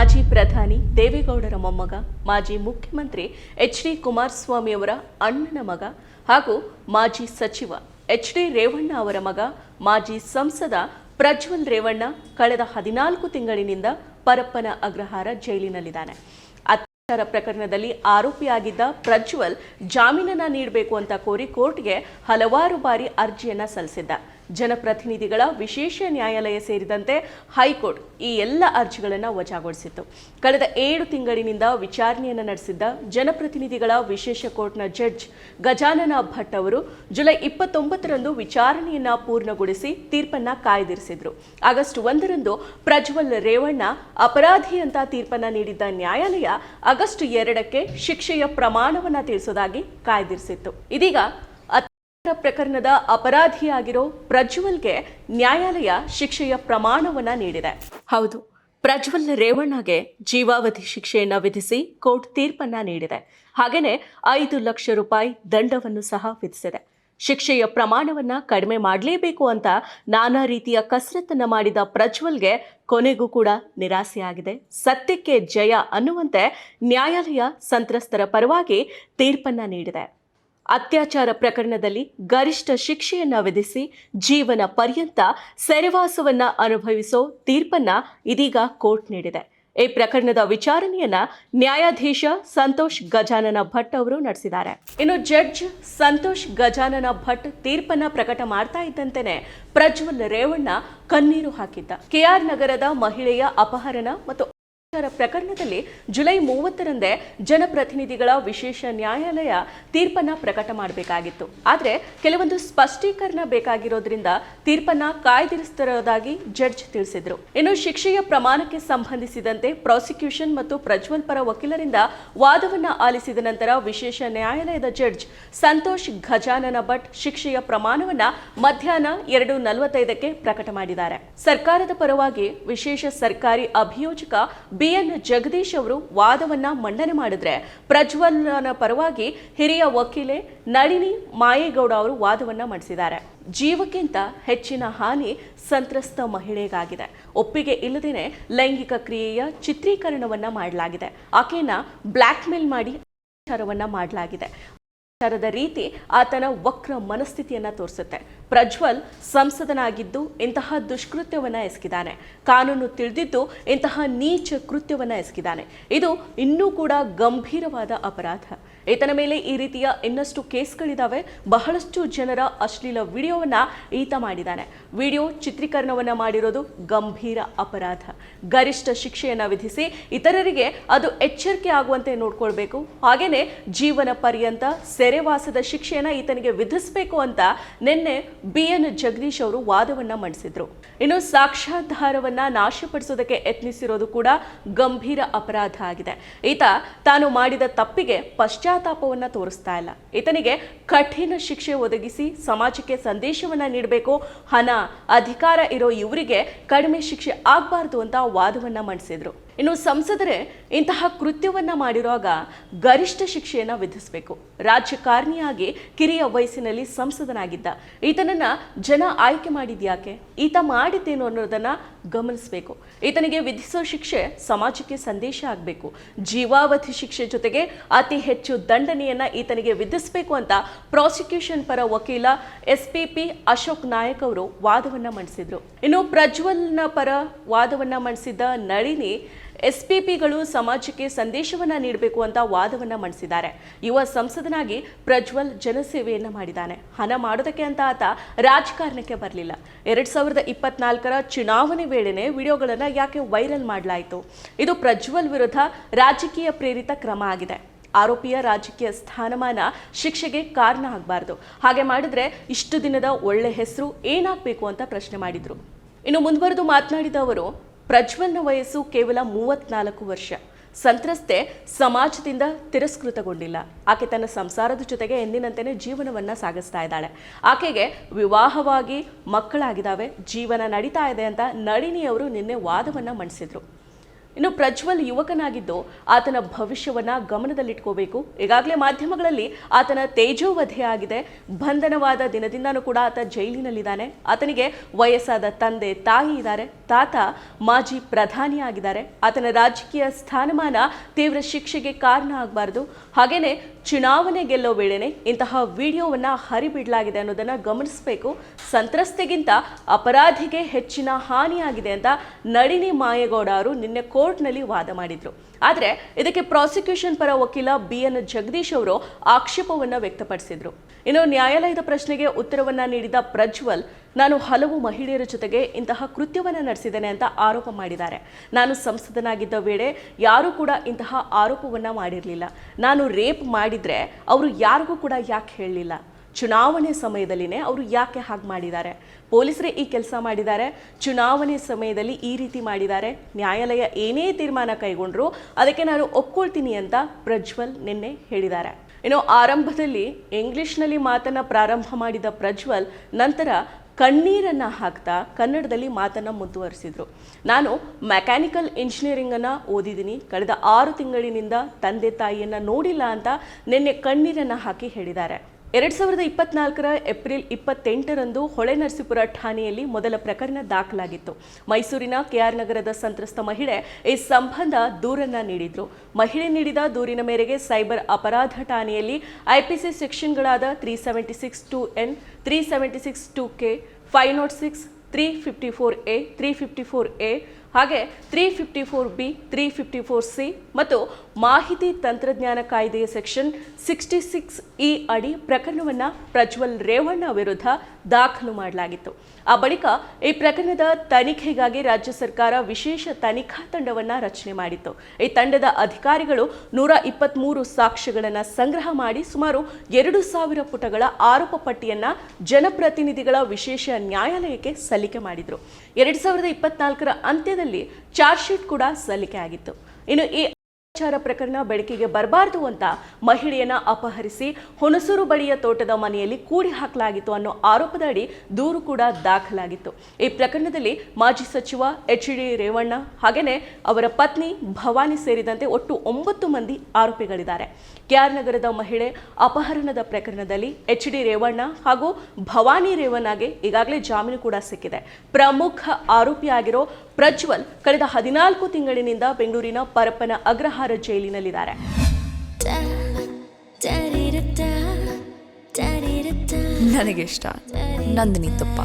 ಮಾಜಿ ಪ್ರಧಾನಿ ದೇವೇಗೌಡರ ಮೊಮ್ಮಗ, ಮಾಜಿ ಮುಖ್ಯಮಂತ್ರಿ ಎಚ್ ಡಿ ಕುಮಾರಸ್ವಾಮಿಯವರ ಅಣ್ಣನ ಮಗ ಹಾಗೂ ಮಾಜಿ ಸಚಿವ ಎಚ್ ಡಿ ರೇವಣ್ಣ ಅವರ ಮಗ, ಮಾಜಿ ಸಂಸದ ಪ್ರಜ್ವಲ್ ರೇವಣ್ಣ ಕಳೆದ ಹದಿನಾಲ್ಕು ತಿಂಗಳಿನಿಂದ ಪರಪ್ಪನ ಅಗ್ರಹಾರ ಜೈಲಿನಲ್ಲಿದ್ದಾನೆ. ಅತ್ಯಾಚಾರ ಪ್ರಕರಣದಲ್ಲಿ ಆರೋಪಿಯಾಗಿದ್ದ ಪ್ರಜ್ವಲ್ ಜಾಮೀನನ್ನ ನೀಡಬೇಕು ಅಂತ ಕೋರಿ ಕೋರ್ಟ್ಗೆ ಹಲವಾರು ಬಾರಿ ಅರ್ಜಿಯನ್ನ ಸಲ್ಲಿಸಿದ್ದ. ಜನಪ್ರತಿನಿಧಿಗಳ ವಿಶೇಷ ನ್ಯಾಯಾಲಯ ಸೇರಿದಂತೆ ಹೈಕೋರ್ಟ್ ಈ ಎಲ್ಲ ಅರ್ಜಿಗಳನ್ನು ವಜಾಗೊಳಿಸಿತ್ತು. ಕಳೆದ ಏಳು ತಿಂಗಳಿನಿಂದ ವಿಚಾರಣೆಯನ್ನು ನಡೆಸಿದ್ದ ಜನಪ್ರತಿನಿಧಿಗಳ ವಿಶೇಷ ಕೋರ್ಟ್ನ ಜಡ್ಜ್ ಗಜಾನನ ಭಟ್ ಅವರು ಜುಲೈ ಇಪ್ಪತ್ತೊಂಬತ್ತರಂದು ವಿಚಾರಣೆಯನ್ನ ಪೂರ್ಣಗೊಳಿಸಿ ತೀರ್ಪನ್ನ ಕಾಯ್ದಿರಿಸಿದ್ರು. ಆಗಸ್ಟ್ ಒಂದರಂದು ಪ್ರಜ್ವಲ್ ರೇವಣ್ಣ ಅಪರಾಧಿ ಅಂತ ತೀರ್ಪನ್ನ ನೀಡಿದ್ದ ನ್ಯಾಯಾಲಯ ಆಗಸ್ಟ್ ಎರಡಕ್ಕೆ ಶಿಕ್ಷೆಯ ಪ್ರಮಾಣವನ್ನ ತಿಳಿಸೋದಾಗಿ ಕಾಯ್ದಿರಿಸಿತ್ತು. ಇದೀಗ ಪ್ರಕರಣದ ಅಪರಾಧಿಯಾಗಿರೋ ಪ್ರಜ್ವಲ್ಗೆ ನ್ಯಾಯಾಲಯ ಶಿಕ್ಷೆಯ ಪ್ರಮಾಣವನ್ನ ನೀಡಿದೆ. ಹೌದು. ಪ್ರಜ್ವಲ್ ರೇವಣ್ಣಗೆ ಜೀವಾವಧಿ ಶಿಕ್ಷೆಯನ್ನು ವಿಧಿಸಿ ಕೋರ್ಟ್ ತೀರ್ಪನ್ನ ನೀಡಿದೆ. ಹಾಗೆಯೇ ಐದು ಲಕ್ಷ ರೂಪಾಯಿ ದಂಡವನ್ನು ಸಹ ವಿಧಿಸಿದೆ. ಶಿಕ್ಷೆಯ ಪ್ರಮಾಣವನ್ನ ಕಡಿಮೆ ಮಾಡಲೇಬೇಕು ಅಂತ ನಾನಾ ರೀತಿಯ ಕಸರತ್ತನ್ನು ಮಾಡಿದ ಪ್ರಜ್ವಲ್ಗೆ ಕೊನೆಗೂ ಕೂಡ ನಿರಾಸೆಯಾಗಿದೆ. ಸತ್ಯಕ್ಕೆ ಜಯ ಅನ್ನುವಂತೆ ನ್ಯಾಯಾಲಯ ಸಂತ್ರಸ್ತರ ಪರವಾಗಿ ತೀರ್ಪನ್ನ ನೀಡಿದೆ. ಅತ್ಯಾಚಾರ ಪ್ರಕರಣದಲ್ಲಿ ಗರಿಷ್ಠ ಶಿಕ್ಷೆಯನ್ನ ವಿಧಿಸಿ ಜೀವನ ಪರ್ಯಂತ ಸೆರೆವಾಸವನ್ನ ಅನುಭವಿಸೋ ತೀರ್ಪನ್ನ ಇದೀಗ ಕೋರ್ಟ್ ನೀಡಿದೆ. ಈ ಪ್ರಕರಣದ ವಿಚಾರಣೆಯನ್ನ ನ್ಯಾಯಾಧೀಶ ಸಂತೋಷ್ ಗಜಾನನ ಭಟ್ ಅವರು ನಡೆಸಿದ್ದಾರೆ. ಇನ್ನು ಜಡ್ಜ್ ಸಂತೋಷ್ ಗಜಾನನ ಭಟ್ ತೀರ್ಪನ್ನ ಪ್ರಕಟ ಮಾಡ್ತಾ ಇದ್ದಂತೆಯೇ ಪ್ರಜ್ವಲ್ ರೇವಣ್ಣ ಕಣ್ಣೀರು ಹಾಕಿದ್ದ. ಕೆಆರ್ ನಗರದ ಮಹಿಳೆಯ ಅಪಹರಣ ಮತ್ತು ಪ್ರಕರಣದಲ್ಲಿ ಜುಲೈ ಮೂವತ್ತರಂದೇ ಜನಪ್ರತಿನಿಧಿಗಳ ವಿಶೇಷ ನ್ಯಾಯಾಲಯ ತೀರ್ಪನ್ನ ಪ್ರಕಟ ಮಾಡಬೇಕಾಗಿತ್ತು. ಆದರೆ ಕೆಲವೊಂದು ಸ್ಪಷ್ಟೀಕರಣ ಬೇಕಾಗಿರೋದ್ರಿಂದ ತೀರ್ಪನ್ನ ಕಾಯ್ದಿರಿಸ್ತಿರೋದಾಗಿ ಜಡ್ಜ್ ತಿಳಿಸಿದ್ರು. ಇನ್ನು ಶಿಕ್ಷೆಯ ಪ್ರಮಾಣಕ್ಕೆ ಸಂಬಂಧಿಸಿದಂತೆ ಪ್ರಾಸಿಕ್ಯೂಷನ್ ಮತ್ತು ಪ್ರಜ್ವಲ್ ಪರ ವಕೀಲರಿಂದ ವಾದವನ್ನ ಆಲಿಸಿದ ನಂತರ ವಿಶೇಷ ನ್ಯಾಯಾಲಯದ ಜಡ್ಜ್ ಸಂತೋಷ್ ಗಜಾನನ ಭಟ್ ಶಿಕ್ಷೆಯ ಪ್ರಮಾಣವನ್ನ ಮಧ್ಯಾಹ್ನ ಎರಡು ನಲವತ್ತೈದಕ್ಕೆ ಪ್ರಕಟ ಮಾಡಿದ್ದಾರೆ. ಸರ್ಕಾರದ ಪರವಾಗಿ ವಿಶೇಷ ಸರ್ಕಾರಿ ಅಭಿಯೋಜಕ ಬಿಎನ್ ಜಗದೀಶ್ ಅವರು ವಾದವನ್ನ ಮಂಡನೆ ಮಾಡಿದ್ರೆ ಪ್ರಜ್ವಲ್ನ ಪರವಾಗಿ ಹಿರಿಯ ವಕೀಲೆ ನಳಿನಿ ಮಾಯೇಗೌಡ ಅವರು ವಾದವನ್ನ ಮಂಡಿಸಿದ್ದಾರೆ. ಜೀವಕ್ಕಿಂತ ಹೆಚ್ಚಿನ ಹಾನಿ ಸಂತ್ರಸ್ತ ಮಹಿಳೆಗಾಗಿದೆ. ಒಪ್ಪಿಗೆ ಇಲ್ಲದೇನೆ ಲೈಂಗಿಕ ಕ್ರಿಯೆಯ ಚಿತ್ರೀಕರಣವನ್ನ ಮಾಡಲಾಗಿದೆ. ಆಕೆಯನ್ನ ಬ್ಲ್ಯಾಕ್ ಮೇಲ್ ಮಾಡಿ ಮಾಡಲಾಗಿದೆ. ಅತ್ಯಾಚಾರದ ರೀತಿ ಆತನ ವಕ್ರ ಮನಸ್ಥಿತಿಯನ್ನ ತೋರಿಸುತ್ತೆ. ಪ್ರಜ್ವಲ್ ಸಂಸದನಾಗಿದ್ದು ಇಂತಹ ದುಷ್ಕೃತ್ಯವನ್ನ ಎಸಗಿದ್ದಾನೆ ಕಾನೂನು ತಿಳಿದಿದ್ದು ಇಂತಹ ನೀಚ ಕೃತ್ಯವನ್ನ ಎಸಗಿದ್ದಾನೆ ಇದು ಇನ್ನೂ ಕೂಡ ಗಂಭೀರವಾದ ಅಪರಾಧ. ಈತನ ಮೇಲೆ ಈ ರೀತಿಯ ಇನ್ನಷ್ಟು ಕೇಸ್ಗಳಿದ್ದಾವೆ ಬಹಳಷ್ಟು ಜನರ ಅಶ್ಲೀಲ ವಿಡಿಯೋವನ್ನ ಈತ ಮಾಡಿದ್ದಾನೆ. ವಿಡಿಯೋ ಚಿತ್ರೀಕರಣವನ್ನ ಮಾಡಿರೋದು ಗಂಭೀರ ಅಪರಾಧ. ಗರಿಷ್ಠ ಶಿಕ್ಷೆಯನ್ನ ವಿಧಿಸಿ ಇತರರಿಗೆ ಅದು ಎಚ್ಚರಿಕೆ ಆಗುವಂತೆ ನೋಡ್ಕೊಳ್ಬೇಕು. ಹಾಗೇನೆ ಜೀವನ ಪರ್ಯಂತ ಸೆರೆವಾಸದ ಶಿಕ್ಷೆಯನ್ನ ಈತನಿಗೆ ವಿಧಿಸಬೇಕು ಅಂತ ನಿನ್ನೆ ಬಿ. ಎನ್. ಜಗದೀಶ್ ಅವರು ವಾದವನ್ನ ಮಂಡಿಸಿದ್ರು. ಇನ್ನು ಸಾಕ್ಷ್ಯಾಧಾರವನ್ನ ನಾಶಪಡಿಸೋದಕ್ಕೆ ಯತ್ನಿಸಿರೋದು ಕೂಡ ಗಂಭೀರ ಅಪರಾಧ ಆಗಿದೆ. ಈತ ತಾನು ಮಾಡಿದ ತಪ್ಪಿಗೆ ಪಶ್ಚಾತ್ತಾಪವನ್ನ ತೋರಿಸ್ತಾ ಇಲ್ಲ. ಈತನಿಗೆ ಕಠಿಣ ಶಿಕ್ಷೆ ಒದಗಿಸಿ ಸಮಾಜಕ್ಕೆ ಸಂದೇಶವನ್ನ ನೀಡಬೇಕು. ಹಣ, ಅಧಿಕಾರ ಇರೋ ಇವರಿಗೆ ಕಡಿಮೆ ಶಿಕ್ಷೆ ಆಗಬಾರ್ದು ಅಂತ ವಾದವನ್ನ ಮಂಡಿಸಿದ್ರು. ಇನ್ನು ಸಂಸದರೇ ಇಂತಹ ಕೃತ್ಯವನ್ನ ಮಾಡಿರುವಾಗ ಗರಿಷ್ಠ ಶಿಕ್ಷೆಯನ್ನ ವಿಧಿಸಬೇಕು. ರಾಜಕಾರಣಿಯಾಗಿ ಕಿರಿಯ ವಯಸ್ಸಿನಲ್ಲಿ ಸಂಸದನಾಗಿದ್ದ. ಈತನನ್ನ ಜನ ಆಯ್ಕೆ ಮಾಡಿದ್ಯಾಕೆ? ಈತ ಮಾಡಿದ್ದೇನು ಅನ್ನೋದನ್ನ ಗಮನಿಸಬೇಕು. ಈತನಿಗೆ ವಿಧಿಸೋ ಶಿಕ್ಷೆ ಸಮಾಜಕ್ಕೆ ಸಂದೇಶ ಆಗಬೇಕು. ಜೀವಾವಧಿ ಶಿಕ್ಷೆ ಜೊತೆಗೆ ಅತಿ ಹೆಚ್ಚು ದಂಡನೆಯನ್ನು ಈತನಿಗೆ ವಿಧಿಸಬೇಕು ಅಂತ ಪ್ರಾಸಿಕ್ಯೂಷನ್ ಪರ ವಕೀಲ ಎಸ್ ಪಿ ಅಶೋಕ್ ನಾಯಕ್ ಅವರು ವಾದವನ್ನ ಮಂಡಿಸಿದರು. ಇನ್ನು ಪ್ರಜ್ವಲ್ನ ಪರ ವಾದವನ್ನ ಮಂಡಿಸಿದ್ದ ನಳಿನಿ ಎಸ್ ಪಿ ಪಿಗಳು ಸಮಾಜಕ್ಕೆ ಸಂದೇಶವನ್ನ ನೀಡಬೇಕು ಅಂತ ವಾದವನ್ನ ಮಂಡಿಸಿದ್ದಾರೆ. ಯುವ ಸಂಸದನಾಗಿ ಪ್ರಜ್ವಲ್ ಜನಸೇವೆಯನ್ನ ಮಾಡಿದ್ದಾನೆ. ಹಣ ಮಾಡೋದಕ್ಕೆ ಅಂತ ಆತ ರಾಜಕಾರಣಕ್ಕೆ ಬರಲಿಲ್ಲ. ಎರಡ್ ಸಾವಿರದ ಇಪ್ಪತ್ನಾಲ್ಕರ ಚುನಾವಣೆ ವೇಳೆನೆ ವಿಡಿಯೋಗಳನ್ನ ಯಾಕೆ ವೈರಲ್ ಮಾಡಲಾಯಿತು? ಇದು ಪ್ರಜ್ವಲ್ ವಿರುದ್ಧ ರಾಜಕೀಯ ಪ್ರೇರಿತ ಕ್ರಮ ಆಗಿದೆ. ಆರೋಪಿಯ ರಾಜಕೀಯ ಸ್ಥಾನಮಾನ ಶಿಕ್ಷೆಗೆ ಕಾರಣ ಆಗಬಾರ್ದು. ಹಾಗೆ ಮಾಡಿದ್ರೆ ಇಷ್ಟು ದಿನದ ಒಳ್ಳೆ ಹೆಸರು ಏನಾಗಬೇಕು ಅಂತ ಪ್ರಶ್ನೆ ಮಾಡಿದರು. ಇನ್ನು ಮುಂದುವರೆದು ಮಾತನಾಡಿದ ಅವರು ಪ್ರಜ್ವಲ್ನ ವಯಸ್ಸು ಕೇವಲ ಮೂವತ್ನಾಲ್ಕು ವರ್ಷ. ಸಂತ್ರಸ್ತೆ ಸಮಾಜದಿಂದ ತಿರಸ್ಕೃತಗೊಂಡಿಲ್ಲ. ಆಕೆ ತನ್ನ ಸಂಸಾರದ ಜೊತೆಗೆ ಎಂದಿನಂತೆಯೇ ಜೀವನವನ್ನ ಸಾಗಿಸ್ತಾ ಇದ್ದಾಳೆ. ಆಕೆಗೆ ವಿವಾಹವಾಗಿ ಮಕ್ಕಳಾಗಿದ್ದಾವೆ, ಜೀವನ ನಡೀತಾ ಇದೆ ಅಂತ ನಳಿನಿಯವರು ನಿನ್ನೆ ವಾದವನ್ನು ಮಂಡಿಸಿದ್ರು. ಇನ್ನು ಪ್ರಜ್ವಲ್ ಯುವಕನಾಗಿದ್ದು ಆತನ ಭವಿಷ್ಯವನ್ನ ಗಮನದಲ್ಲಿಟ್ಕೋಬೇಕು. ಈಗಾಗಲೇ ಮಾಧ್ಯಮಗಳಲ್ಲಿ ಆತನ ತೇಜೋವಧೆ ಆಗಿದೆ. ಬಂಧನವಾದ ದಿನದಿಂದನೂ ಕೂಡ ಆತ ಜೈಲಿನಲ್ಲಿದ್ದಾನೆ. ಆತನಿಗೆ ವಯಸ್ಸಾದ ತಂದೆ, ತಾಯಿ ಇದ್ದಾರೆ. ತಾತ ಮಾಜಿ ಪ್ರಧಾನಿ ಆಗಿದ್ದಾರೆ. ಆತನ ರಾಜಕೀಯ ಸ್ಥಾನಮಾನ ತೀವ್ರ ಶಿಕ್ಷೆಗೆ ಕಾರಣ ಆಗಬಾರದು. ಹಾಗೇನೆ ಚುನಾವಣೆ ಗೆಲ್ಲೋ ವೇಳೆನೆ ಇಂತಹ ವಿಡಿಯೋವನ್ನ ಹರಿಬಿಡಲಾಗಿದೆ ಅನ್ನೋದನ್ನ ಗಮನಿಸಬೇಕು. ಸಂತ್ರಸ್ತೆಗಿಂತ ಅಪರಾಧಿಗೆ ಹೆಚ್ಚಿನ ಹಾನಿಯಾಗಿದೆ ಅಂತ ನಳಿನಿ ಮಾಯೇಗೌಡ ಅವರು ನಿನ್ನೆ ಕೋರ್ಟ್ನಲ್ಲಿ ವಾದ ಮಾಡಿದ್ರು. ಆದರೆ ಇದಕ್ಕೆ ಪ್ರಾಸಿಕ್ಯೂಷನ್ ಪರ ವಕೀಲ ಬಿ ಎನ್ ಜಗದೀಶ್ ಅವರು ಆಕ್ಷೇಪವನ್ನ ವ್ಯಕ್ತಪಡಿಸಿದ್ರು. ಇನ್ನು ನ್ಯಾಯಾಲಯದ ಪ್ರಶ್ನೆಗೆ ಉತ್ತರವನ್ನ ನೀಡಿದ ಪ್ರಜ್ವಲ್ ನಾನು ಹಲವು ಮಹಿಳೆಯರ ಜೊತೆಗೆ ಇಂತಹ ಕೃತ್ಯವನ್ನು ನಡೆಸಿದ್ದೇನೆ ಅಂತ ಆರೋಪ ಮಾಡಿದ್ದಾರೆ. ನಾನು ಸಂಸದನಾಗಿದ್ದ ವೇಳೆ ಯಾರೂ ಕೂಡ ಇಂತಹ ಆರೋಪವನ್ನು ಮಾಡಿರಲಿಲ್ಲ. ನಾನು ರೇಪ್ ಮಾಡಿದರೆ ಅವರು ಯಾರಿಗೂ ಕೂಡ ಯಾಕೆ ಹೇಳಲಿಲ್ಲ. ಚುನಾವಣೆ ಸಮಯದಲ್ಲಿನೇ ಅವರು ಯಾಕೆ ಹಾಗೆ ಮಾಡಿದ್ದಾರೆ? ಪೊಲೀಸರೇ ಈ ಕೆಲಸ ಮಾಡಿದ್ದಾರೆ. ಚುನಾವಣೆ ಸಮಯದಲ್ಲಿ ಈ ರೀತಿ ಮಾಡಿದ್ದಾರೆ. ನ್ಯಾಯಾಲಯ ಏನೇ ತೀರ್ಮಾನ ಕೈಗೊಂಡ್ರು ಅದಕ್ಕೆ ನಾನು ಒಪ್ಕೊಳ್ತೀನಿ ಅಂತ ಪ್ರಜ್ವಲ್ ನಿನ್ನೆ ಹೇಳಿದ್ದಾರೆ. ಇನ್ನು ಆರಂಭದಲ್ಲಿ ಇಂಗ್ಲಿಷ್ನಲ್ಲಿ ಮಾತನ್ನು ಪ್ರಾರಂಭ ಮಾಡಿದ ಪ್ರಜ್ವಲ್, ನಂತರ ಕಣ್ಣೀರನ್ನ ಹಾಕ್ತಾ ಕನ್ನಡದಲ್ಲಿ ಮಾತನ್ನು ಮುಂದುವರಿಸಿದರು. ನಾನು ಮೆಕ್ಯಾನಿಕಲ್ ಇಂಜಿನಿಯರಿಂಗನ್ನು ಓದಿದ್ದೀನಿ. ಕಳೆದ ಆರು ತಿಂಗಳಿನಿಂದ ತಂದೆ ತಾಯಿಯನ್ನು ನೋಡಿಲ್ಲ ಅಂತ ನಿನ್ನೆ ಕಣ್ಣೀರನ್ನು ಹಾಕಿ ಹೇಳಿದ್ದಾರೆ. ಎರಡ್ ಸಾವಿರದ ಇಪ್ಪತ್ನಾಲ್ಕರ ಏಪ್ರಿಲ್ ಇಪ್ಪತ್ತೆಂಟರಂದು ಹೊಳೆನರಸೀಪುರ ಠಾಣೆಯಲ್ಲಿ ಮೊದಲ ಪ್ರಕರಣ ದಾಖಲಾಗಿತ್ತು. ಮೈಸೂರಿನ ಕೆಆರ್ ನಗರದ ಸಂತ್ರಸ್ತ ಮಹಿಳೆ ಈ ಸಂಬಂಧ ದೂರನ್ನ ನೀಡಿದ್ರು. ಮಹಿಳೆ ನೀಡಿದ ದೂರಿನ ಮೇರೆಗೆ ಸೈಬರ್ ಅಪರಾಧ ಠಾಣೆಯಲ್ಲಿ IPC ಸೆಕ್ಷನ್ಗಳಾದ three seventy six two N, three seventy six two K, five nought six, three fifty four A, three fifty four A ಹಾಗೆ three fifty four B three fifty four C ಮತ್ತು ಮಾಹಿತಿ ತಂತ್ರಜ್ಞಾನ ಕಾಯ್ದೆಯ section sixty six E ಅಡಿ ಪ್ರಕರಣವನ್ನು ಪ್ರಜ್ವಲ್ ರೇವಣ್ಣ ವಿರುದ್ಧ ದಾಖಲು ಮಾಡಲಾಗಿತ್ತು. ಆ ಬಳಿಕ ಈ ಪ್ರಕರಣದ ತನಿಖೆಗಾಗಿ ರಾಜ್ಯ ಸರ್ಕಾರ ವಿಶೇಷ ತನಿಖಾ ತಂಡವನ್ನು ರಚನೆ ಮಾಡಿತ್ತು. ಈ ತಂಡದ ಅಧಿಕಾರಿಗಳು ನೂರ ಇಪ್ಪತ್ತ್ಮೂರು ಸಾಕ್ಷ್ಯಗಳನ್ನು ಸಂಗ್ರಹ ಮಾಡಿ ಸುಮಾರು ಎರಡು ಸಾವಿರ ಪುಟಗಳ ಆರೋಪ ಪಟ್ಟಿಯನ್ನು ಜನಪ್ರತಿನಿಧಿಗಳ ವಿಶೇಷ ನ್ಯಾಯಾಲಯಕ್ಕೆ ಸಲ್ಲಿಕೆ ಮಾಡಿದರು. ಎರಡು ಸಾವಿರದ ಇಪ್ಪತ್ನಾಲ್ಕರ ಅಂತ್ಯದಲ್ಲಿ ಚಾರ್ಜ್ ಶೀಟ್ ಕೂಡ ಸಲ್ಲಿಕೆ ಆಗಿತ್ತು. ಇನ್ನು ಈ ಅತ್ಯಾಚಾರ ಪ್ರಕರಣ ಬೆಳಕಿಗೆ ಬರಬಾರದು ಅಂತ ಮಹಿಳೆಯನ್ನ ಅಪಹರಿಸಿ ಹುಣಸೂರು ಬಳಿಯ ತೋಟದ ಮನೆಯಲ್ಲಿ ಕೂಡಿ ಹಾಕಲಾಗಿತ್ತು ಅನ್ನೋ ಆರೋಪದ ಅಡಿ ದೂರು ಕೂಡ ದಾಖಲಾಗಿತ್ತು. ಈ ಪ್ರಕರಣದಲ್ಲಿ ಮಾಜಿ ಸಚಿವ ಎಚ್ ಡಿ ರೇವಣ್ಣ ಹಾಗೆಯೇ ಅವರ ಪತ್ನಿ ಭವಾನಿ ಸೇರಿದಂತೆ ಒಟ್ಟು ಒಂಬತ್ತು ಮಂದಿ ಆರೋಪಿಗಳಿದ್ದಾರೆ. ಕೆಆರ್ ನಗರದ ಮಹಿಳೆ ಅಪಹರಣದ ಪ್ರಕರಣದಲ್ಲಿ ಎಚ್ ಡಿ ರೇವಣ್ಣ ಹಾಗೂ ಭವಾನಿ ರೇವಣ್ಣಗೆ ಈಗಾಗಲೇ ಜಾಮೀನು ಕೂಡ ಸಿಕ್ಕಿದೆ. ಪ್ರಮುಖ ಆರೋಪಿಯಾಗಿರೋ ಪ್ರಜ್ವಲ್ ಕಳೆದ ಹದಿನಾಲ್ಕು ತಿಂಗಳಿನಿಂದ ಬೆಂಗಳೂರಿನ ಪರಪ್ಪನ ಅಗ್ರಹಾರ ಜೈಲಿನಲ್ಲಿದ್ದಾರೆ. ನನಗಿಷ್ಟ? ನಂದಿನಿ ತುಪ್ಪ.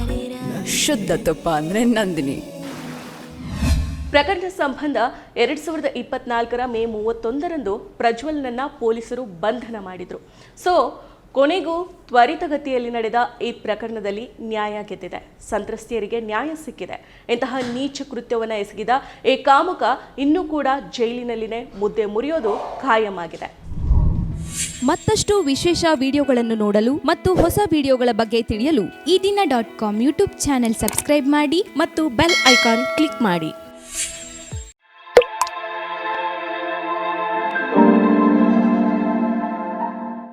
ಶುದ್ಧ ತುಪ್ಪ ಅಂದ್ರೆ ನಂದಿನಿ. ಪ್ರಕರಣ ಸಂಬಂಧ ಎರಡ್ ಸಾವಿರದ ಇಪ್ಪತ್ನಾಲ್ಕರ ಮೇ ಮೂವತ್ತೊಂದರಂದು ಪ್ರಜ್ವಲ್ನನ್ನ ಪೊಲೀಸರು ಬಂಧನ ಮಾಡಿದ್ರು. ಸೊ ಕೊನೆಗೂ ತ್ವರಿತಗತಿಯಲ್ಲಿ ನಡೆದ ಈ ಪ್ರಕರಣದಲ್ಲಿ ನ್ಯಾಯ ಗೆದ್ದಿದೆ. ಸಂತ್ರಸ್ತೆಯರಿಗೆ ನ್ಯಾಯ ಸಿಕ್ಕಿದೆ. ಇಂತಹ ನೀಚ ಕೃತ್ಯವನ್ನು ಎಸಗಿದ ಈ ಕಾಮುಕ ಇನ್ನೂ ಕೂಡ ಜೈಲಿನಲ್ಲಿನೇ ಮುದ್ದೆ ಮುರಿಯೋದು ಖಾಯಮಾಗಿದೆ. ಮತ್ತಷ್ಟು ವಿಶೇಷ ವಿಡಿಯೋಗಳನ್ನು ನೋಡಲು ಮತ್ತು ಹೊಸ ವಿಡಿಯೋಗಳ ಬಗ್ಗೆ ತಿಳಿಯಲು ಈ ದಿನ dot com YouTube channel subscribe ಮಾಡಿ ಮತ್ತು ಬೆಲ್ ಐಕಾನ್ ಕ್ಲಿಕ್ ಮಾಡಿ.